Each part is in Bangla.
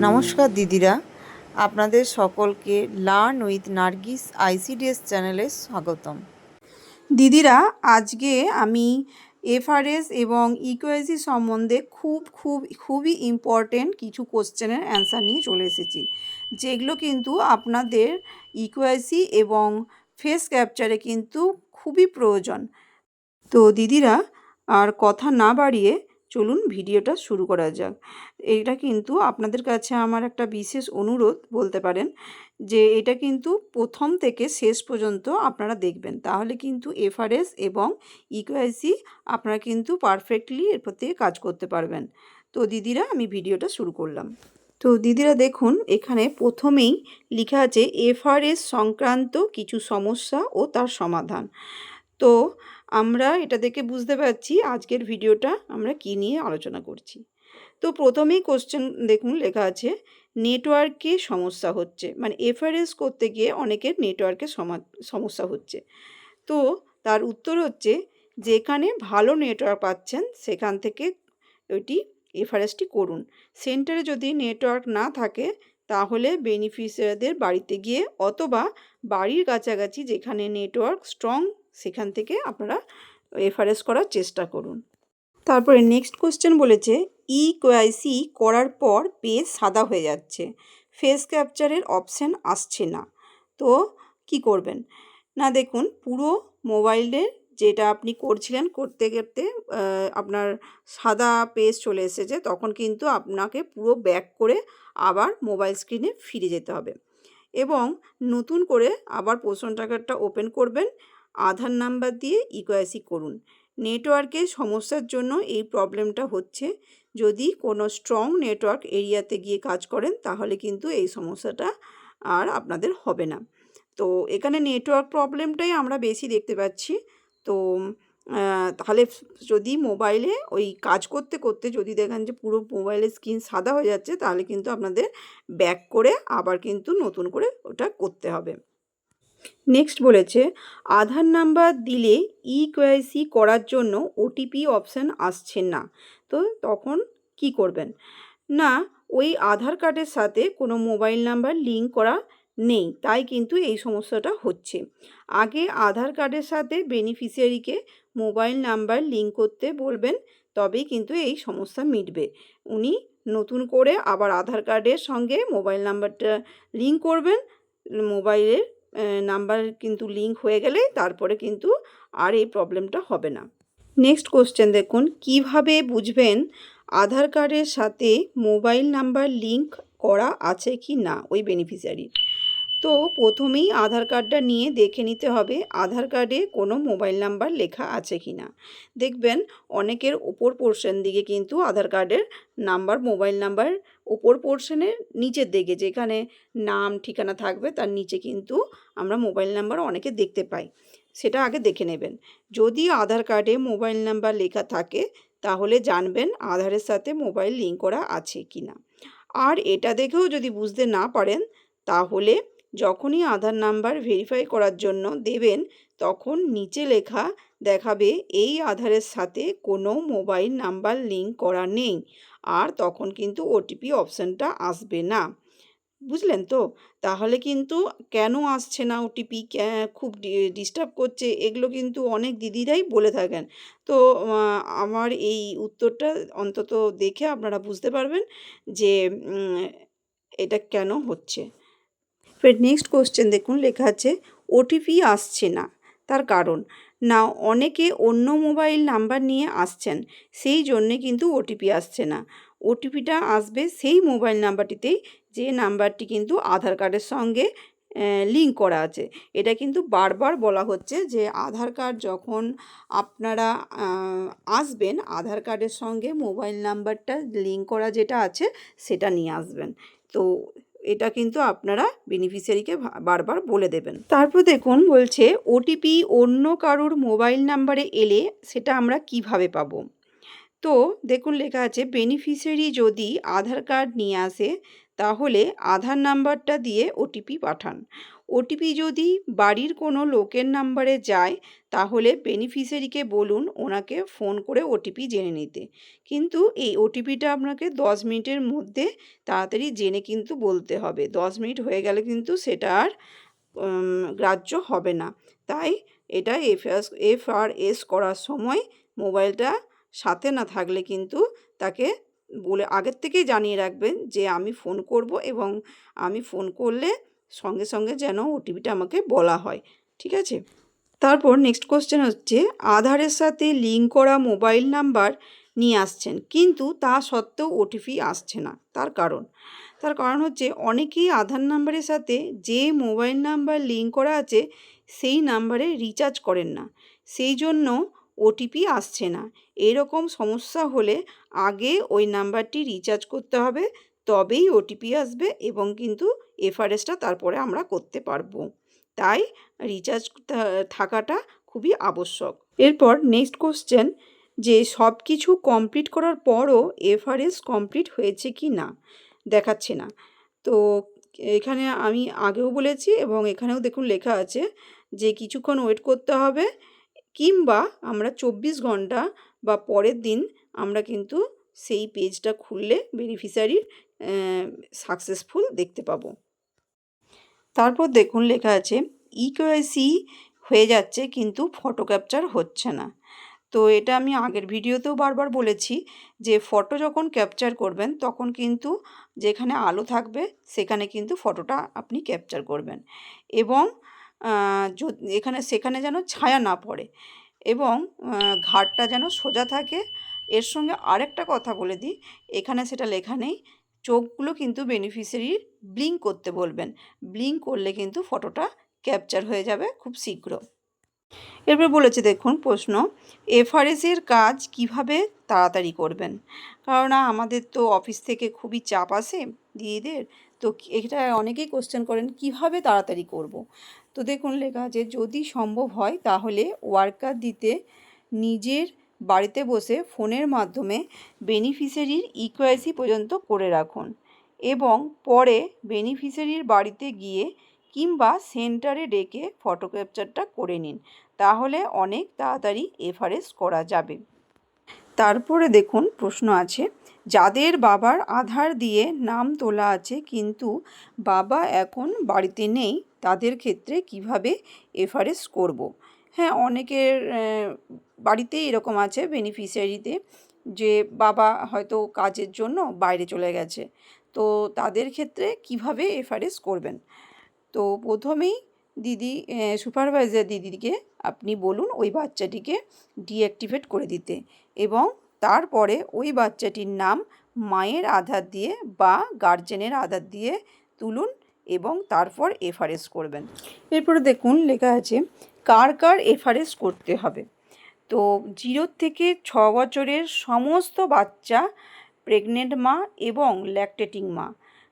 নমস্কার দিদিরা। আপনাদের সকলকে লার্ন উইথ নার্গিস আইসিডিএস চ্যানেলে স্বাগতম। দিদিরা, আজকে আমি এফআরএস এবং ইকোয়েসি সম্বন্ধে খুব খুব, খুবই ইম্পর্টেন্ট কিছু কোশ্চেনের অ্যান্সার নিয়ে চলে এসেছি। যেগুলো কিন্তু আপনাদের ইকোয়েসি এবং ফেস ক্যাপচারে কিন্তু খুবই প্রয়োজন। তো দিদিরা, আর কথা না বাড়িয়ে চলুন ভিডিওটা শুরু করা যাক। এটা কিন্তু আপনাদের কাছে আমার একটা বিশেষ অনুরোধ বলতে পারেন যে এটা কিন্তু প্রথম থেকে শেষ পর্যন্ত আপনারা দেখবেন। তাহলে কিন্তু এফআরএস এবং ইকোআইসি আপনারা কিন্তু পারফেক্টলি এরপর থেকে কাজ করতে পারবেন। তো দিদিরা, আমি ভিডিওটা শুরু করলাম। তো দিদিরা দেখুন, এখানে প্রথমেই লেখা আছে, এফআরএস সংক্রান্ত কিছু সমস্যা ও তার সমাধান। তো আমরা এটা দেখে বুঝতে পারছি আজকের ভিডিওটা আমরা কী নিয়ে আলোচনা করছি। তো প্রথমেই কোশ্চেন দেখুন লেখা আছে, নেটওয়ার্কে সমস্যা হচ্ছে। মানে এফআরএস করতে গিয়ে অনেকের নেটওয়ার্কে সমস্যা হচ্ছে। তো তার উত্তর হচ্ছে, যেখানে ভালো নেটওয়ার্ক পাচ্ছেন সেখান থেকে ওইটি এফআরএসটি করুন। সেন্টারে যদি নেটওয়ার্ক না থাকে, তাহলে বেনিফিশিয়ারিদের বাড়িতে গিয়ে অথবা বাড়ির কাছাকাছি যেখানে নেটওয়ার্ক স্ট্রং সেখান থেকে আপনারা এফআরএস করার চেষ্টা করুন। তারপরে নেক্সট কোশ্চেন বলেছে ই কোয়াইসি করার পর পেজ সাদা হয়ে যাচ্ছে। ফেস ক্যাপচারের অপশান আসছে না। তো কি করবেন? না দেখুন, পুরো মোবাইলের যেটা আপনি করছিলেন করতে করতে আপনার সাদা পেজ চলে এসেছে, তখন কিন্তু আপনাকে পুরো ব্যাক করে আবার মোবাইল স্ক্রিনে ফিরে যেতে হবে। এবং নতুন করে আবার পোষণ ট্র্যাকারটা ওপেন করবেন। আধার নাম্বার দিয়ে ইকোয়াসি করুন। নেটওয়ার্কের সমস্যার জন্য এই প্রবলেমটা হচ্ছে, যদি কোনো স্ট্রং নেটওয়ার্ক এরিয়াতে গিয়ে কাজ করেন, তাহলে কিন্তু এই সমস্যাটা আর আপনাদের হবে না। তো এখানে নেটওয়ার্ক প্রবলেমটাই আমরা বেশি দেখতে পাচ্ছি। তো তাহলে যদি মোবাইলে ওই কাজ করতে করতে যদি দেখেন যে পুরো মোবাইলের স্ক্রিন সাদা হয়ে যাচ্ছে, তাহলে কিন্তু আপনাদের ব্যাক করে আবার কিন্তু নতুন করে ওটা করতে হবে। নেক্সট বলেছে, আধার নাম্বার দিলে ই কেওয়াইসি করার জন্য ওটিপি অপশান আসছে না। তো তখন কি করবেন? না, ওই আধার কার্ডের সাথে কোনো মোবাইল নাম্বার লিঙ্ক করা নেই, তাই কিন্তু এই সমস্যাটা হচ্ছে। আগে আধার কার্ডের সাথে বেনিফিশিয়ারিকে মোবাইল নাম্বার লিঙ্ক করতে বলবেন, তবেই কিন্তু এই সমস্যা মিটবে। উনি নতুন করে আবার আধার কার্ডের সঙ্গে মোবাইল নাম্বারটা লিঙ্ক করবেন মোবাইলের নাম্বার কিন্তু লিঙ্ক হয়ে গেলে তারপরে কিন্তু আর এই প্রবলেমটা হবে না। নেক্সট কোশ্চেন দেখুন, কীভাবে বুঝবেন আধার কার্ডের সাথে মোবাইল নাম্বার লিঙ্ক করা আছে কি না? ওই বেনিফিশিয়ারির তো প্রথমেই আধার কার্ডটা নিয়ে দেখে নিতে হবে, আধার কার্ডে কোনো মোবাইল নাম্বার লেখা আছে কি না। দেখবেন অনেকের ওপর পোর্শন দিকে কিন্তু আধার কার্ডের নাম্বার, মোবাইল নাম্বার ওপর পোর্শনের নিচের দিকে, যেখানে নাম, ঠিকানা থাকবে তার নিচে কিন্তু আমরা মোবাইল নাম্বার অনেকে দেখতে পাই। সেটা আগে দেখে নেবেন। যদি আধার কার্ডে মোবাইল নাম্বার লেখা থাকে, তাহলে জানবেন আধারের সাথে মোবাইল লিঙ্ক করা আছে কি না। আর এটা দেখেও যদি বুঝতে না পারেন, তাহলে যখনই আধার নাম্বার ভেরিফাই করার জন্য দেবেন, তখন নিচে লেখা দেখাবে এই আধারের সাথে কোনো মোবাইল নাম্বার লিঙ্ক করা নেই। আর তখন কিন্তু ওটিপি অপশানটা আসবে না। বুঝলেন তো? তাহলে কিন্তু কেন আসছে না ওটিপি খুব ডিস্টার্ব করছে। এগুলো কিন্তু অনেক দিদিরাই বলে থাকেন। তো আমার এই উত্তরটা অন্তত দেখে আপনারা বুঝতে পারবেন যে এটা কেন হচ্ছে। ফের নেক্সট কোশ্চেন দেখুন, লেখা আছে ওটিপি আসছে না। তার কারণ, না, অনেকে অন্য মোবাইল নাম্বার নিয়ে আসছেন, সেই জন্যে কিন্তু ওটিপি আসছে না। ওটিপিটা আসবে সেই মোবাইল নাম্বারটিতেই যে নাম্বারটি কিন্তু আধার কার্ডের সঙ্গে লিঙ্ক করা আছে। এটা কিন্তু বারবার বলা হচ্ছে যে, আধার কার্ড যখন আপনারা আসবেন, আধার কার্ডের সঙ্গে মোবাইল নাম্বারটা লিঙ্ক করা যেটা আছে, সেটা নিয়ে আসবেন। তো এটা কিন্তু আপনারা বেনিফিশিয়ারিকে বারবার বলে দেবেন। তারপর দেখুন বলছে ওটিপি অন্য কারোর মোবাইল নাম্বারে এলে সেটা আমরা কীভাবে পাবো? তো দেখুন লেখা আছে বেনিফিশিয়ারি যদি আধার কার্ড নিয়ে আসে, তাহলে আধার নাম্বারটা দিয়ে ওটিপি পাঠান। ওটিপি যদি বাড়ির কোনো লোকের নাম্বারে যায়, তাহলে বেনিফিশিয়ারিকে বলুন, ওনাকে ফোন করে ওটিপি জেনে নিতে। কিন্তু এই ওটিপিটা আপনাকে দশ মিনিটের মধ্যে তাড়াতাড়ি জেনে কিন্তু বলতে হবে। দশ মিনিট হয়ে গেলে কিন্তু সেটা আর গ্রাহ্য হবে না। তাই এটা এফ এফ আর এস করার সময় মোবাইলটা সাথে না থাকলে কিন্তু তাকে বলে, আগের থেকেই জানিয়ে রাখবেন যে আমি ফোন করব এবং আমি ফোন করলে সঙ্গে সঙ্গে যেন ওটিপিটা আমাকে বলা হয়, ঠিক আছে? তারপর নেক্সট কোশ্চেন হচ্ছে, আধারের সাথে লিঙ্ক করা মোবাইল নাম্বার নিয়ে আসছেন, কিন্তু তা সত্ত্বেও ওটিপি আসছে না, তার কারণ। তার কারণ হচ্ছে, অনেকেই আধার নাম্বারের সাথে যে মোবাইল নাম্বার লিঙ্ক করা আছে, সেই নাম্বারে রিচার্জ করেন না। সেই জন্য ওটিপি আসছে না। এরকম সমস্যা হলে আগে ওই নাম্বারটি রিচার্জ করতে হবে তবেই ওটিপি আসবে এবং কিন্তু এফআরএসটা তারপরে আমরা করতে পারব। তাই রিচার্জ থাকাটা খুবই আবশ্যক। এরপর নেক্সট কোশ্চেন যে সব কিছু কমপ্লিট করার পরও এফআরএস কমপ্লিট হয়েছে কি না? দেখাচ্ছে না। তো এখানে আমি আগেও বলেছি এবং এখানেও দেখুন লেখা আছে যে কিছুক্ষণ ওয়েট করতে হবে কিংবা আমরা চব্বিশ ঘণ্টা বা পরের দিন আমরা কিন্তু সেই পেজটা খুললে বেনিফিশিয়ারির সাকসেসফুল দেখতে পাবো। তারপর দেখুন লেখা আছে ইকেওয়াইসি হয়ে যাচ্ছে কিন্তু ফটো ক্যাপচার হচ্ছে না। তো এটা আমি আগের ভিডিওতেও বারবার বলেছি যে ফটো যখন ক্যাপচার করবেন, তখন কিন্তু যেখানে আলো থাকবে, সেখানে কিন্তু ফটোটা আপনি ক্যাপচার করবেন। এবং এখানে, সেখানে যেন ছায়া না পড়ে এবং ঘাটটা যেন সোজা থাকে এর সঙ্গে আরেকটা কথা বলে দিই। এখানে সেটা লেখা নেই। চোখগুলো কিন্তু বেনিফিশিয়ারির ব্লিঙ্ক করতে বলবেন। ব্লিঙ্ক করলে কিন্তু ফটোটা ক্যাপচার হয়ে যাবে খুব শীঘ্র। এরপর বলেছে, দেখুন, প্রশ্ন এফআরএসের কাজ কীভাবে তাড়াতাড়ি করবেন? কারণ আমাদের তো অফিস থেকে খুবই চাপ আসে দিদিদের। তো এটা অনেকেই কোশ্চেন করেন, কীভাবে তাড়াতাড়ি করব। তো দেখুন লেখা আছে, যদি সম্ভব হয় তাহলে ওয়ার্কার দিতে নিজের বাড়িতে বসে ফোনের মাধ্যমে বেনিফিশিয়ারির ইকোয়াইসি পর্যন্ত করে রাখুন এবং পরে বেনিফিশিয়ারির বাড়িতে গিয়ে কিংবা সেন্টারে ডেকে ফটো ক্যাপচারটা করে নিন তাহলে অনেক তাড়াতাড়ি এফআরএস করা যাবে তারপরে দেখুন প্রশ্ন আছে, যাদের বাবার আধার দিয়ে নাম তোলা আছে কিন্তু বাবা এখন বাড়িতে নেই, তাদের ক্ষেত্রে কীভাবে এফআরএস করব। হ্যাঁ অনেকের বাড়িতেই এরকম আছে বেনিফিশিয়ারিতে যে বাবা হয়তো কাজের জন্য বাইরে চলে গেছে। তো তাদের ক্ষেত্রে কীভাবে এফআরএস করবেন? তো প্রথমেই দিদি সুপারভাইজার দিদিকে আপনি বলুন ওই বাচ্চাটিকে ডিঅ্যাক্টিভেট করে দিতে এবং তারপরে ওই বাচ্চাটির নাম মায়ের আধার দিয়ে বা গার্জেনের আধার দিয়ে তুলুন এবং তারপর এফআরএস করবেন। এরপরে দেখুন লেখা আছে কার কার এফআরএস করতে হবে। তো জিরো থেকে ছ বছরের সমস্ত বাচ্চা, প্রেগনেন্ট মা এবং ল্যাকটেটিং মা,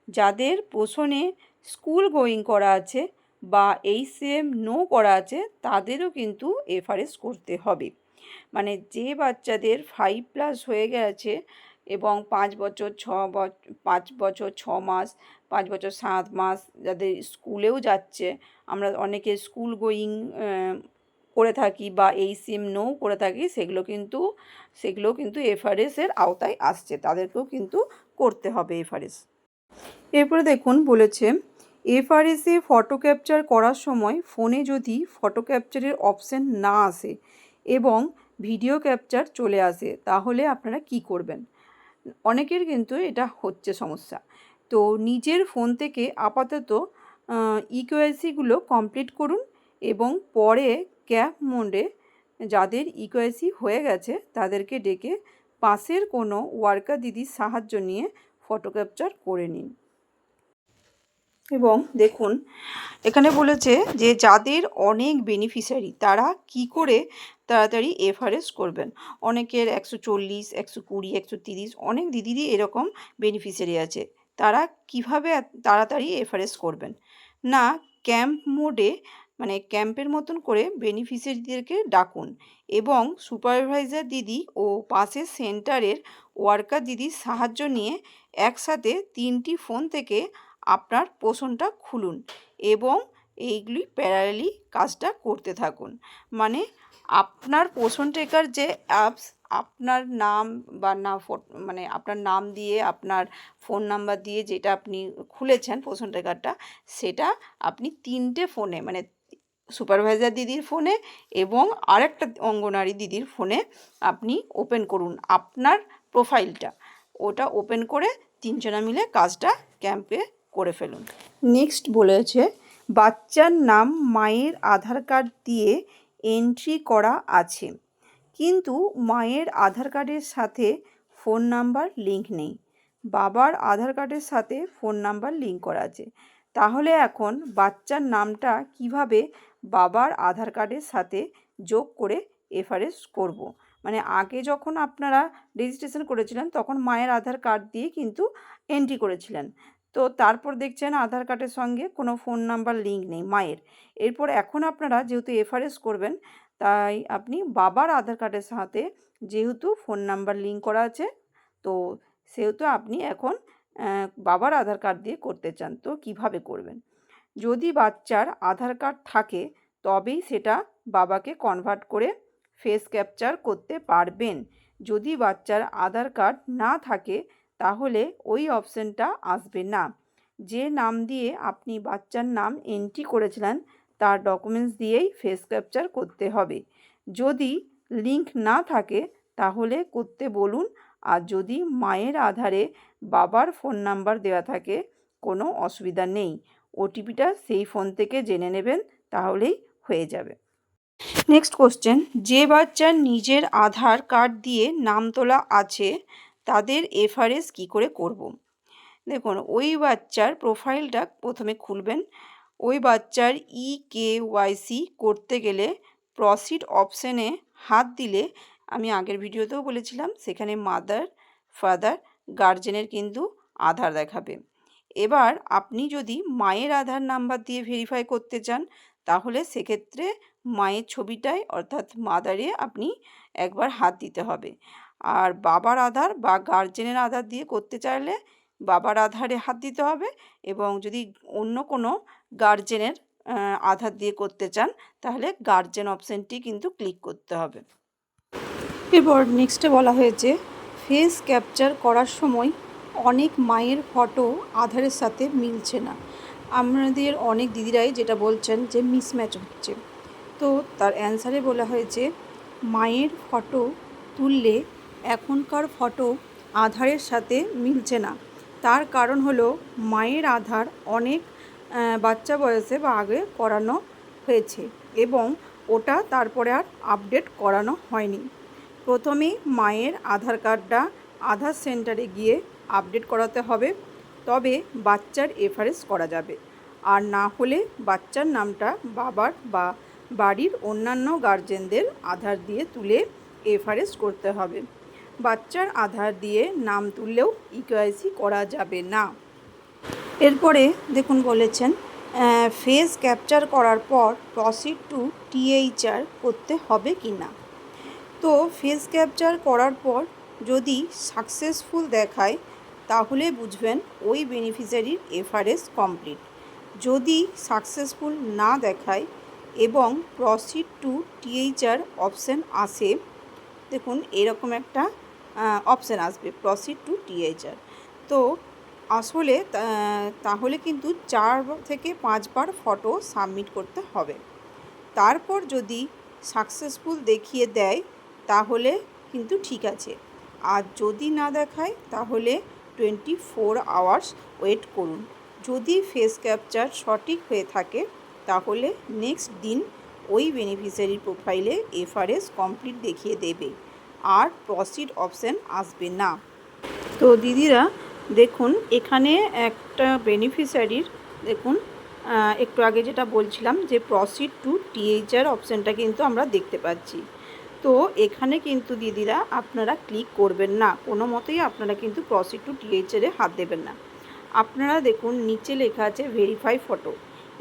যাদের পোষণে স্কুল গোয়িং করা আছে বা এইচএম নো করা আছে, তাদেরও কিন্তু এফআরএস করতে হবে। মানে যে বাচ্চাদের ফাইভ প্লাস হয়ে গেছে এবং পাঁচ বছর, ছ পাঁচ বছর, ছ মাস, পাঁচ বছর, সাত মাস যাদের স্কুলেও যাচ্ছে, আমরা অনেকে স্কুল গোয়িং করে থাকি বা এই সিম নো করে থাকি, সেগুলো কিন্তু সেগুলো কিন্তু এফআরএসের আওতায় আসছে। তাদেরকেও কিন্তু করতে হবে এফআরএস। এরপরে দেখুন বলেছে, এফআরএসে ফটো ক্যাপচার করার সময় ফোনে যদি ফটো ক্যাপচারের অপশান না আসে এবং ভিডিও ক্যাপচার চলে আসে, তাহলে আপনারা কি করবেন? অনেকের কিন্তু এটা হচ্ছে সমস্যা। তো নিজের ফোন থেকে আপাতত ইকোয়াইসিগুলো কমপ্লিট করুন এবং পরে ক্যাব মোডে যাদের ইকোয়াইসি হয়ে গেছে তাদেরকে ডেকে পাশের কোনো ওয়ার্কার দিদির সাহায্য নিয়ে ফটো ক্যাপচার করে নিন। এবং দেখুন, এখানে বলেছে যে যাদের অনেক বেনিফিশিয়ারি তারা কি করে তাড়াতাড়ি এফআরএস করবেন? অনেকের একশো চল্লিশ, একশো কুড়ি, একশো তিরিশ অনেক দিদিরই এরকম বেনিফিশিয়ারি আছে। তারা কীভাবে তাড়াতাড়ি এফআরএস করবেন? না ক্যাম্প মোডে মানে ক্যাম্পের মতন করে বেনিফিশিয়ারিদেরকে ডাকুন এবং সুপারভাইজার দিদি ও পাশের সেন্টারের ওয়ার্কার দিদির সাহায্য নিয়ে একসাথে তিনটি ফোন থেকে আপনার পোষণটা খুলুন এবং এইগুলি প্যারালি কাজটা করতে থাকুন। মানে আপনার পোষণ টেকার যে অ্যাপস আপনার নাম বা না মানে আপনার নাম দিয়ে, আপনার ফোন নাম্বার দিয়ে যেটা আপনি খুলেছেন পোষণ টেকারটা সেটা আপনি তিনটে ফোনে মানে সুপারভাইজার দিদির ফোনে এবং আরেকটা অঙ্গনারী দিদির ফোনে আপনি ওপেন করুন আপনার প্রোফাইলটা ওটা ওপেন করে তিনজনা মিলে কাজটা ক্যাম্পে করে ফেলুন। নেক্সট বলেছে, বাচ্চার নাম মায়ের আধার কার্ড দিয়ে এন্ট্রি করা আছে। কিন্তু মায়ের আধার কার্ডের সাথে ফোন নাম্বার লিঙ্ক নেই। বাবার আধার কার্ডের সাথে ফোন নাম্বার লিঙ্ক করা আছে। তাহলে এখন বাচ্চার নামটা কীভাবে বাবার আধার কার্ডের সাথে যোগ করে এফআরএস করব। মানে আগে যখন আপনারা রেজিস্ট্রেশন করেছিলেন, তখন মায়ের আধার কার্ড দিয়ে কিন্তু এন্ট্রি করেছিলেন। তো তারপর দেখছেন আধার কার্ডের সঙ্গে কোনো ফোন নাম্বার লিঙ্ক নেই, মায়ের। এরপর এখন আপনারা যেহেতু এফআরএস করবেন, তাই আপনি বাবার আধার কার্ডের সাথে যেহেতু ফোন নাম্বার লিঙ্ক করা আছে, তো সেহেতু আপনি এখন বাবার আধার কার্ড দিয়ে করতে চান, তো কীভাবে করবেন? যদি বাচ্চার আধার কার্ড থাকে, তবেই সেটা বাবাকে কনভার্ট করে ফেস ক্যাপচার করতে পারবেন। যদি বাচ্চার আধার কার্ড না থাকে তাহলে ওই অপশানটা আসবে না। যে নাম দিয়ে আপনি বাচ্চার নাম এন্ট্রি করেছিলেন, তার ডকুমেন্টস দিয়েই ফেস ক্যাপচার করতে হবে। যদি লিঙ্ক না থাকে, তাহলে করতে বলুন। আর যদি মায়ের আধারে বাবার ফোন নাম্বার দেওয়া থাকে, কোনো অসুবিধা নেই। ওটিপিটা সেই ফোন থেকে জেনে নেবেন, তাহলেই হয়ে যাবে। নেক্সট কোশ্চেন যে বাচ্চার নিজের আধার কার্ড দিয়ে নাম তোলা আছে তাদের এফআরএস কী করে করব। দেখুন, ওই বাচ্চার প্রোফাইলটা প্রথমে খুলবেন। ওই বাচ্চার ই কে ওয়াইসি করতে গেলে প্রসিড অপশানে হাত দিলে, আমি আগের ভিডিওতেও বলেছিলাম, সেখানে মাদার ফাদার গার্জেনের কিন্তু আধার দেখাবে। এবার আপনি যদি মায়ের আধার নাম্বার দিয়ে ভেরিফাই করতে চান, তাহলে সেক্ষেত্রে মায়ের ছবিটায় অর্থাৎ মাদারে আপনি একবার হাত দিতে হবে। আর বাবার আধার বা গার্জেনের আধার দিয়ে করতে চাইলে বাবার আধারে হাত দিতে হবে এবং যদি অন্য কোনো গার্জেনের আধার দিয়ে করতে চান, তাহলে গার্জেন অপশানটি কিন্তু ক্লিক করতে হবে। এরপর নেক্সটে বলা হয়েছে ফেস ক্যাপচার করার সময় অনেক মায়ের ফটো আধারের সাথে মিলছে না। আমাদের অনেক দিদিরাই যেটা বলছেন যে মিসম্যাচ হচ্ছে। তো তার অ্যান্সারে বলা হয়েছে, মায়ের ফটো তুললে এখনকার ফটো আধারের সাথে মিলছে না। তার কারণ হলো মায়ের আধার অনেক বাচ্চা বয়সে বা আগে করানো হয়েছে এবং ওটা তারপরে আর আপডেট করানো হয়নি। প্রথমে মায়ের আধার কার্ডটা আধার সেন্টারে গিয়ে আপডেট করাতে হবে, তবে বাচ্চার এফআরএস করা যাবে। আর না হলে বাচ্চার নামটা বাবার বা বাড়ির অন্যান্য গার্জেনদের আধার দিয়ে তুলে এফআরএস করতে হবে। বাচ্চার আধার দিয়ে নাম তুললেও ইকেআইসি করা যাবে না। এরপরে দেখুন বলেছেন ফেস ক্যাপচার করার পর প্রসিড টু টিএইচআর করতে হবে কি না। তো ফেস ক্যাপচার করার পর যদি সাকসেসফুল দেখায়, তাহলে বুঝবেন ওই বেনিফিশিয়ারির এফআরএস কমপ্লিট যদি সাকসেসফুল না দেখায় এবং প্রসিড টু টিএইচআর অপশান আসে, দেখুন এরকম একটা অপশান আসবে প্রসিড টু টিএইচআর তো আসলে তাহলে কিন্তু চার থেকে পাঁচবার ফটো সাবমিট করতে হবে। তারপর যদি সাকসেসফুল দেখিয়ে দেয়, তাহলে কিন্তু ঠিক আছে। আর যদি না দেখায়, তাহলে টোয়েন্টি ফোর আওয়ার্স ওয়েট করুন। যদি ফেস ক্যাপচার সঠিক হয়ে থাকে, তাহলে নেক্সট দিন ওই বেনিফিশিয়ারির প্রোফাইলে এফআরএস কমপ্লিট দেখিয়ে দেবে। আর প্রসিড অপশান আসবে না। তো দিদিরা, দেখুন, এখানে একটা বেনিফিশিয়ারির দেখুন একটু আগে যেটা বলছিলাম যে প্রসিড টু টিএইচআর অপশানটা কিন্তু আমরা দেখতে পাচ্ছি। তো এখানে কিন্তু দিদিরা আপনারা ক্লিক করবেন না। কোনো মতেই আপনারা কিন্তু প্রসিড টু টিএইচআরে হাত দেবেন না। আপনারা দেখুন, নিচে লেখা আছে ভেরিফাই ফটো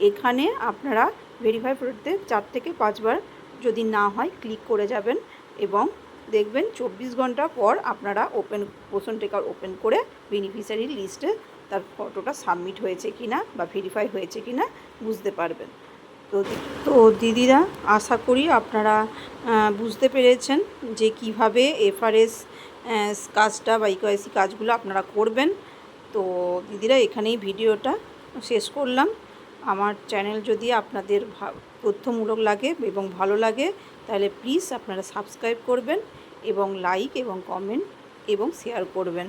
এখানে আপনারা ভেরিফাই ফটোতে চার থেকে পাঁচবার যদি না হয় ক্লিক করে যাবেন এবং দেখবেন চব্বিশ ঘণ্টা পর আপনারা ওপেন পোষণ টেকার ওপেন করে বেনিফিশিয়ারি লিস্টে তার ফটোটা সাবমিট হয়েছে কি না বা ভেরিফাই হয়েছে কি না বুঝতে পারবেন। তো তো দিদিরা, আশা করি আপনারা বুঝতে পেরেছেন যে কীভাবে এফআরএস কাজটা বা ইকোয়াইসি কাজগুলো আপনারা করবেন। তো দিদিরা, এখানেই ভিডিওটা শেষ করলাম। আমার চ্যানেল যদি আপনাদের তথ্যমূলক লাগে এবং ভালো লাগে তাহলে প্লিজ আপনারা সাবস্ক্রাইব করবেন এবং লাইক এবং কমেন্ট এবং শেয়ার করবেন।